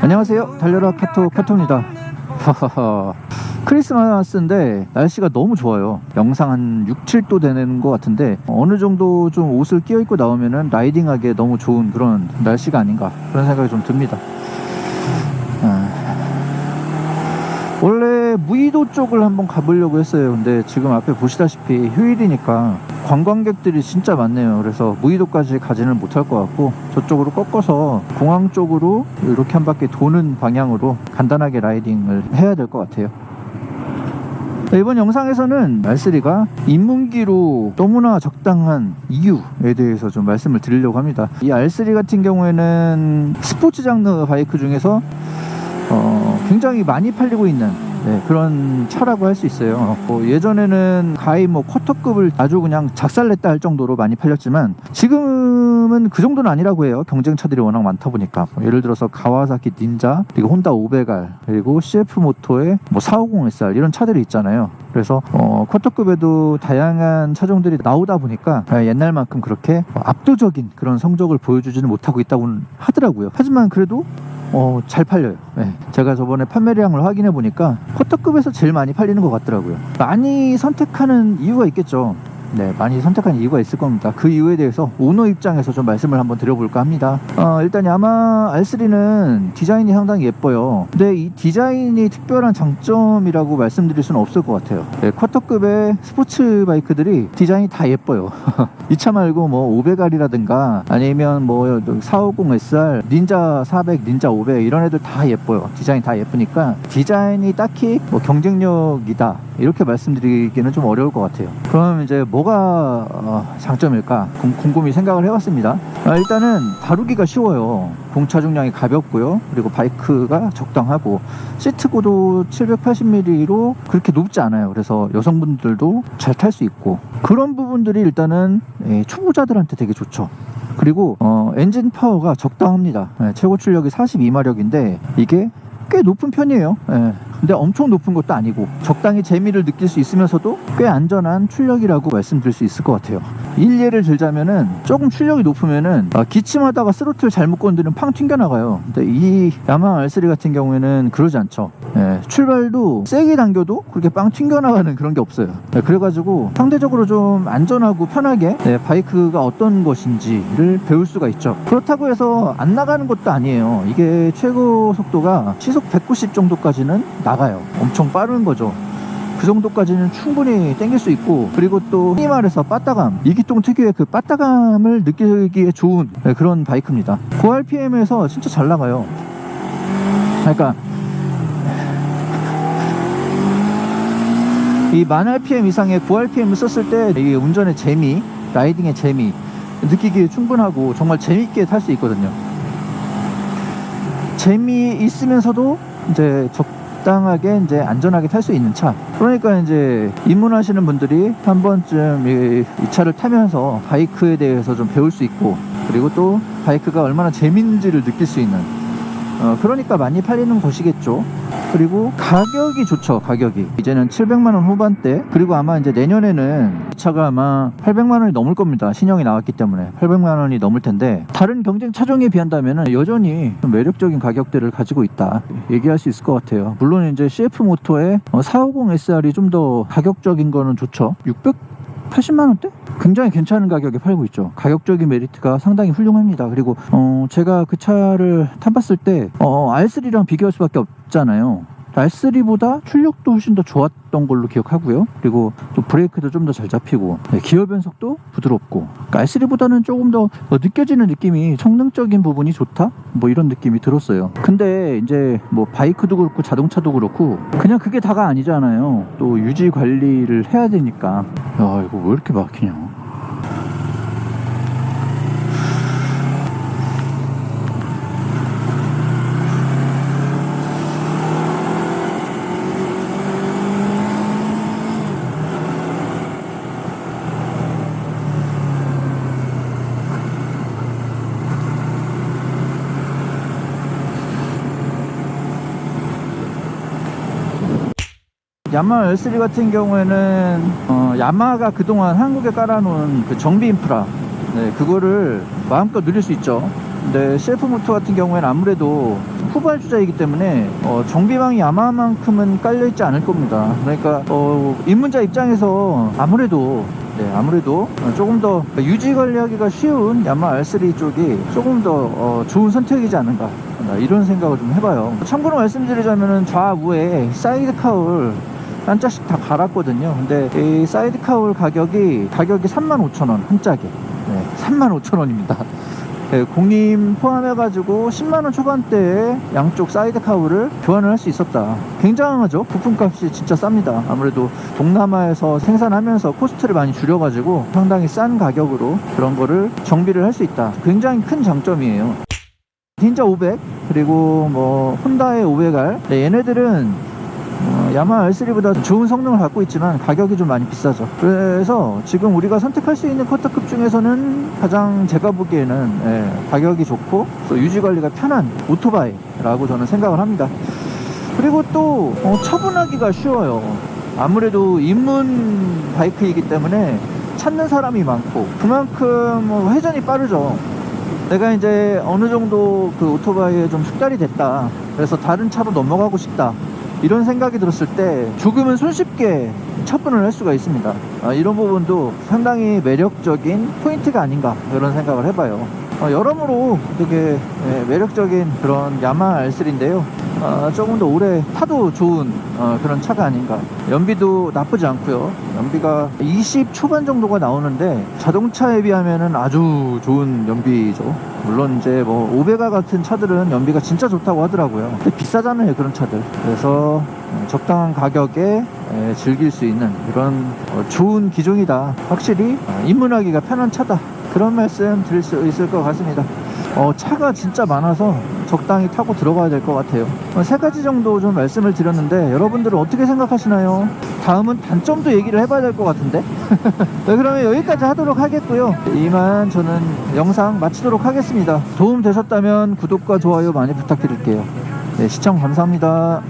안녕하세요. 달려라 카토 카토입니다. 하하하. 크리스마스인데 날씨가 너무 좋아요. 영상 한 6, 7도 되는 것 같은데 어느 정도 좀 옷을 끼워 입고 나오면은 라이딩하기에 너무 좋은 그런 날씨가 아닌가 그런 생각이 좀 듭니다. 아. 원래 무의도 쪽을 한번 가보려고 했어요. 근데 지금 앞에 보시다시피 휴일이니까 관광객들이 진짜 많네요. 그래서 무의도까지 가지는 못할 것 같고 저쪽으로 꺾어서 공항 쪽으로 이렇게 한 바퀴 도는 방향으로 간단하게 라이딩을 해야 될 것 같아요. 네, 이번 영상에서는 말쓰리가 입문기로 너무나 적당한 이유에 대해서 좀 말씀을 드리려고 합니다. 이 R3 같은 경우에는 스포츠 장르 바이크 중에서 어, 굉장히 많이 팔리고 있는 네, 그런 차라고 할 수 있어요. 뭐 예전에는 가히 뭐 쿼터급을 아주 그냥 작살냈다 할 정도로 많이 팔렸지만 지금은 그 정도는 아니라고 해요. 경쟁차들이 워낙 많다 보니까 뭐 예를 들어서 가와사키 닌자 그리고 혼다 500R 그리고 CF 모토의 뭐 450SR 이런 차들이 있잖아요. 그래서 어, 쿼터급에도 다양한 차종들이 나오다 보니까 아, 옛날만큼 그렇게 압도적인 그런 성적을 보여주지는 못하고 있다고 하더라고요. 하지만 그래도 어, 잘 팔려요. 네. 제가 저번에 판매량을 확인해 보니까 쿼터급에서 제일 많이 팔리는 것 같더라고요. 많이 선택하는 이유가 있겠죠. 네, 많이 선택한 이유가 있을 겁니다. 그 이유에 대해서 오너 입장에서 좀 말씀을 한번 드려볼까 합니다. 어, 일단 야마 R3는 디자인이 상당히 예뻐요. 근데 이 디자인이 특별한 장점이라고 말씀드릴 수는 없을 것 같아요. 네, 쿼터급의 스포츠 바이크들이 디자인이 다 예뻐요. 이 차 말고 뭐 500R이라든가 아니면 뭐 450SR, 닌자 400, 닌자 500 이런 애들 다 예뻐요. 디자인 다 예쁘니까 디자인이 딱히 뭐 경쟁력이다 이렇게 말씀드리기는 좀 어려울 것 같아요. 그럼 이제 뭐가 어, 장점일까 궁- 궁금히 생각을 해봤습니다. 아, 일단은 다루기가 쉬워요. 공차 중량이 가볍고요. 그리고 바이크가 적당하고 시트 고도 780mm로 그렇게 높지 않아요. 그래서 여성분들도 잘 탈 수 있고 그런 부분들이 일단은 예, 초보자들한테 되게 좋죠. 그리고 어, 엔진 파워가 적당합니다. 예, 최고 출력이 42마력인데 이게 꽤 높은 편이에요. 예. 근데 엄청 높은 것도 아니고 적당히 재미를 느낄 수 있으면서도 꽤 안전한 출력이라고 말씀드릴 수 있을 것 같아요. 일예를 들자면은 조금 출력이 높으면은 아, 기침하다가 스로틀 잘못 건드리면 팡 튕겨나가요. 근데 이 야마 R3 같은 경우에는 그러지 않죠. 예, 출발도 세게 당겨도 그렇게 빵 튕겨나가는 그런 게 없어요. 예, 그래가지고 상대적으로 좀 안전하고 편하게 네, 바이크가 어떤 것인지를 배울 수가 있죠. 그렇다고 해서 안 나가는 것도 아니에요. 이게 최고 속도가 시속 190 정도까지는 나가요. 엄청 빠른 거죠. 그 정도까지는 충분히 땡길 수 있고 그리고 또 흔히 말해서 빠따감 이기통 특유의 그 빠따감을 느끼기에 좋은 네, 그런 바이크입니다 고RPM에서 진짜 잘 나가요 그러니까 이 만 RPM 이상의 9RPM을 썼을 때 이게 운전의 재미, 라이딩의 재미 느끼기에 충분하고 정말 재밌게 탈 수 있거든요. 재미 있으면서도 이제 적당하게 이제 안전하게 탈 수 있는 차. 그러니까 이제 입문하시는 분들이 한 번쯤 이, 이 차를 타면서 바이크에 대해서 좀 배울 수 있고 그리고 또 바이크가 얼마나 재밌는지를 느낄 수 있는 어, 그러니까 많이 팔리는 것이겠죠. 그리고 가격이 좋죠, 가격이. 이제는 700만원 후반대. 그리고 아마 이제 내년에는 이 차가 아마 800만원이 넘을 겁니다. 신형이 나왔기 때문에. 800만원이 넘을 텐데, 다른 경쟁 차종에 비한다면 여전히 좀 매력적인 가격대를 가지고 있다. 얘기할 수 있을 것 같아요. 물론 이제 CF 모토의 450SR이 좀 더 가격적인 거는 좋죠. 600 80만 원대? 굉장히 괜찮은 가격에 팔고 있죠. 가격적인 메리트가 상당히 훌륭합니다. 그리고 어, 제가 그 차를 타봤을 때 어, R3랑 비교할 수밖에 없잖아요. R3보다 출력도 훨씬 더 좋았던 걸로 기억하고요. 그리고 또 브레이크도 좀 더 잘 잡히고 네, 기어 변속도 부드럽고 그러니까 R3보다는 조금 더 어, 느껴지는 느낌이 성능적인 부분이 좋다 뭐 이런 느낌이 들었어요. 근데 이제 뭐 바이크도 그렇고 자동차도 그렇고 그냥 그게 다가 아니잖아요. 또 유지 관리를 해야 되니까 야 이거 왜 이렇게 막히냐. 야마 R3 같은 경우에는 어, 야마가 그동안 한국에 깔아놓은 그 정비 인프라 네, 그거를 마음껏 누릴 수 있죠. 근데 CF 모터 같은 경우에는 아무래도 후발주자이기 때문에 어, 정비망이 야마만큼은 깔려있지 않을 겁니다. 그러니까 어, 입문자 입장에서 아무래도 네, 아무래도 어, 조금 더 유지 관리하기가 쉬운 야마 R3 쪽이 조금 더 어, 좋은 선택이지 않은가 어, 이런 생각을 좀 해봐요. 참고로 말씀드리자면은 좌우에 사이드 카울 한 짝씩 다 갈았거든요. 근데 이 사이드 카울 가격이 가격이 35,000원 한 짝에 네, 35,000원입니다. 네, 공림 포함해가지고 10만원 초반대에 양쪽 사이드 카우를 교환을 할 수 있었다. 굉장하죠? 부품값이 진짜 쌉니다. 아무래도 동남아에서 생산하면서 코스트를 많이 줄여가지고 상당히 싼 가격으로 그런 거를 정비를 할 수 있다. 굉장히 큰 장점이에요. 닌자 500 그리고 뭐 혼다의 500R 네, 얘네들은 어, 야마 R3보다 좋은 성능을 갖고 있지만 가격이 좀 많이 비싸죠. 그래서 지금 우리가 선택할 수 있는 커터급 중에서는 가장 제가 보기에는 예, 가격이 좋고 또 유지 관리가 편한 오토바이라고 저는 생각을 합니다. 그리고 또 어, 처분하기가 쉬워요. 아무래도 입문 바이크이기 때문에 찾는 사람이 많고 그만큼 뭐 회전이 빠르죠. 내가 이제 어느 정도 그 오토바이에 좀 숙달이 됐다. 그래서 다른 차로 넘어가고 싶다. 이런 생각이 들었을 때 조금은 손쉽게 처분을 할 수가 있습니다. 아, 이런 부분도 상당히 매력적인 포인트가 아닌가 이런 생각을 해봐요. 어, 여러모로 되게 예, 매력적인 그런 야마 R3인데요. 아, 조금 더 오래 타도 좋은 어, 그런 차가 아닌가. 연비도 나쁘지 않고요. 연비가 20 초반 정도가 나오는데 자동차에 비하면은 아주 좋은 연비죠. 물론 이제 뭐 오베가 같은 차들은 연비가 진짜 좋다고 하더라고요. 근데 비싸잖아요 그런 차들. 그래서 어, 적당한 가격에 에, 즐길 수 있는 그런 어, 좋은 기종이다. 확실히 어, 입문하기가 편한 차다. 그런 말씀 드릴 수 있을 것 같습니다. 어, 차가 진짜 많아서 적당히 타고 들어가야 될 것 같아요. 어, 세 가지 정도 좀 말씀을 드렸는데 여러분들은 어떻게 생각하시나요? 다음은 단점도 얘기를 해봐야 될 것 같은데. 네, 그러면 여기까지 하도록 하겠고요. 이만 저는 영상 마치도록 하겠습니다. 도움 되셨다면 구독과 좋아요 많이 부탁드릴게요. 네, 시청 감사합니다.